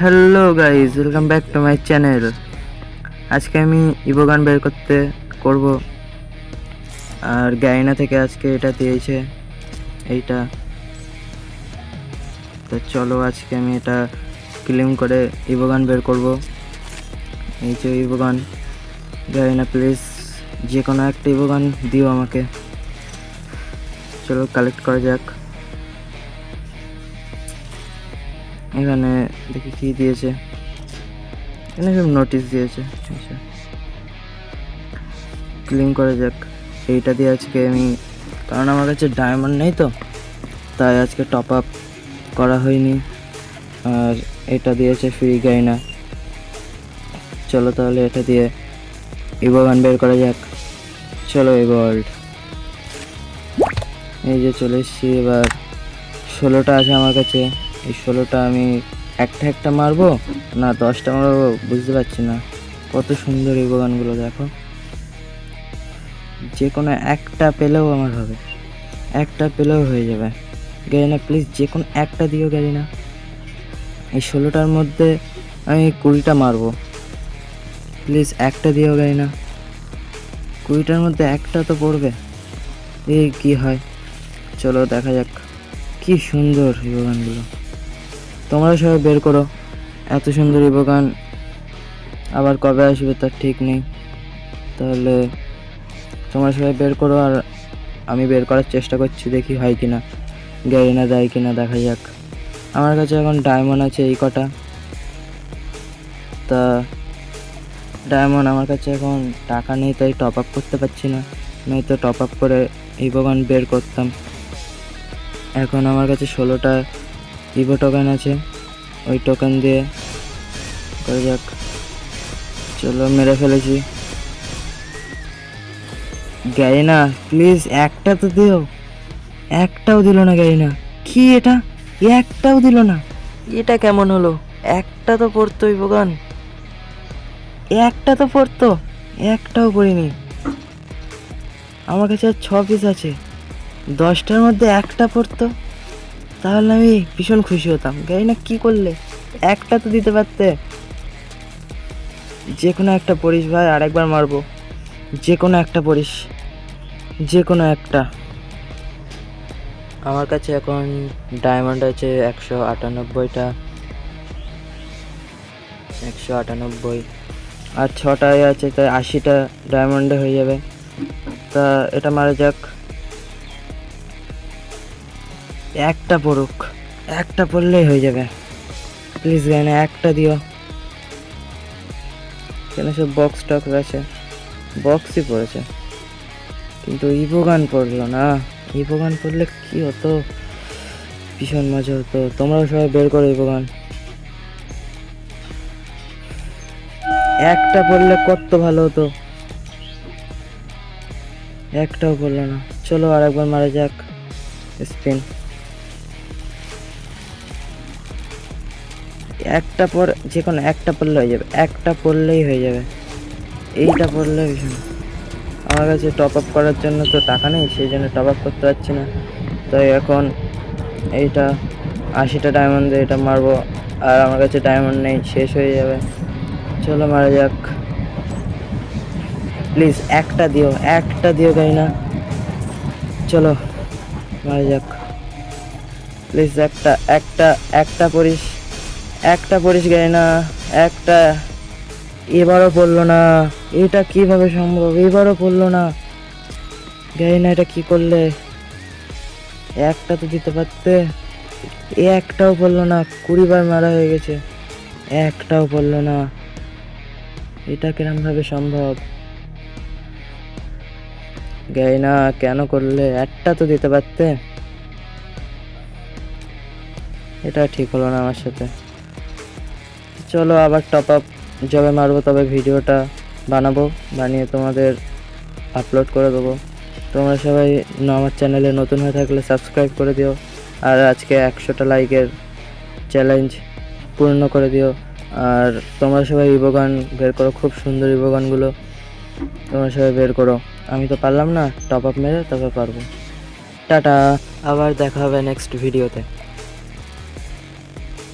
Hello guys welcome back to my channel আজকে আমি ইবোগান বের করতে করব। আর গাইনা থেকে আজকে এটা দিয়েছে, এইটা। তো চলো আজকে আমি এটা ক্লিম করে ইবোগান বের করব। এই যে ইবোগান গাইনা প্লিজ যে কোনো একটা ইবোগান দিও আমাকে। চলো কালেক্ট করা যাক। এখানে দেখি কি দিয়েছে। এখানে সব নোটিশ দিয়েছে। আচ্ছা। ক্লিন করা যাক। এইটা দিয়ে আজকে আমি, কারণ আমার কাছে ডায়মন্ড নেই তো, তাই আজকে টপ আপ করা হয়নি। আর এটা দিয়েছে ফ্রি গাইনা চলো তাহলে এটা দিয়ে ইভো গান বের করা যাক। চলো এগোল্ড এই যে চলে এসছি, এবার ষোলোটা আছে আমার কাছে। এই ষোলোটা আমি একটা একটা মারবো? না, দশটা মারবো বুঝতে পারছি না। কত সুন্দর এই বাগানগুলো দেখো। যে কোনো একটা পেলেও আমার হবে। একটা পেলেও হয়ে যাবে। গেলি না প্লিজ যে কোনো একটা দিও না এই ষোলোটার মধ্যে আমি কুড়িটা মারবো। প্লিজ একটা দিও না কুড়িটার মধ্যে একটা তো পড়বে। এই কি হয়? চলো দেখা যাক। কি সুন্দর এই বাগানগুলো তোমরা সবাই বের করো। এত সুন্দর এই বাগান। আবার কবে আসবে তার ঠিক নেই। তাহলে তোমরা সবাই বের করো আর আমি বের করার চেষ্টা করছি দেখি হয় কি না গাড়ি না দেয় কি না দেখা যাক। আমার কাছে এখন ডায়মন্ড আছে এই কটা। তা ডায়মন্ড আমার কাছে এখন টাকা নেই, তাই টপ আপ করতে পারছি না। নয়তো টপ আপ করে এই বাগান বের করতাম। এখন আমার কাছে ষোলোটা ইভো টোকেন আছে। ওই টোকেন দিয়ে করে যাক। চলো, মেরে ফেলেছি। গাড়ি না প্লিজ একটা তো দিও। একটাও দিল না গাড়ি না কি এটা? একটাও দিল না। এটা কেমন হলো? একটা তো পড়তো ইভো গান একটা তো পড়তো। একটাও পড়িনি। আমার কাছে আর ছ পিস আছে। দশটার মধ্যে একটা পড়তো। তাহলে আমি ভীষণ খুশি হতাম। গাড়ি না কি করলে? একটা তো দিতে পারতে। যে কোনো একটা পড়িস ভাই, আরেকবার মারবো। যে কোনো একটা পড়িস যে কোনো একটা। আমার কাছে এখন ডায়মন্ড আছে একশো আটানব্বইটা। একশো আটানব্বই। আর ছটায় আছে, তাই আশিটা ডায়মন্ডে হয়ে যাবে। তা এটা মারা যাক। একটা পড়ুক, একটা পড়লেই হয়ে যাবে। প্লিজ গাইনা একটা দিও। কেন সব বক্স টক্স আছে? বক্সই পড়েছে। কিন্তু ইভো গান পড়ল না। ইভো গান পড়লে কি হতো? ভীষণ মজা হতো। তোমরাও সবাই বের করো ইভো গান। একটা পড়লে কত ভালো হতো। একটাও পড়ল না। চলো আর একবার মারা যাক। স্পিন একটা পর যে কোনো একটা পড়লে হয়ে যাবে, একটা পড়লেই হয়ে যাবে। এইটা পড়লে ভীষণ। আমার কাছে টপ আপ করার জন্য তো টাকা নেই, সেই জন্য টপ আপ করতে পারছি না। তাই এখন এইটা আশিটা ডায়মন্ড দিয়ে এটা মারবো, আর আমার কাছে ডায়মন্ড নেই, শেষ হয়ে যাবে। চলো মারা যাক। প্লিজ একটা দিও একটা দিও গাই না? চলো, মারা যাক। প্লিজ একটা একটা একটা পড়িস। একটা গাই না, একটা, এবারও পড়ল না, এটা কীভাবে সম্ভব? এবারও পড়ল না। গাই না, এটা কি করলে? একটা তো দিতে পারতে। একটাও পড়ল না, কুড়ি বার মারা হয়ে গেছে। একটাও পড়ল না। এটা কিরম ভাবে সম্ভব? গাই না, কেন করলে? একটা তো দিতে পারতে। এটা ঠিক হলো না আমার সাথে। চলো আবার টপ আপ যবে মারবো, তবে ভিডিওটা বানাবো, বানিয়ে তোমাদের আপলোড করে দেবো। তোমরা সবাই আমার চ্যানেলে নতুন হয়ে থাকলে সাবস্ক্রাইব করে দিও, আর আজকে একশোটা লাইকের চ্যালেঞ্জ পূর্ণ করে দিও। আর তোমরা সবাই ইবোগান বের করো, খুব সুন্দর ইবোগানগুলো। তোমরা সবাই বের করো। আমি তো পারলাম না টপ আপ মেরে তবে পারব। টাটা, আবার দেখা হবে নেক্সট ভিডিওতে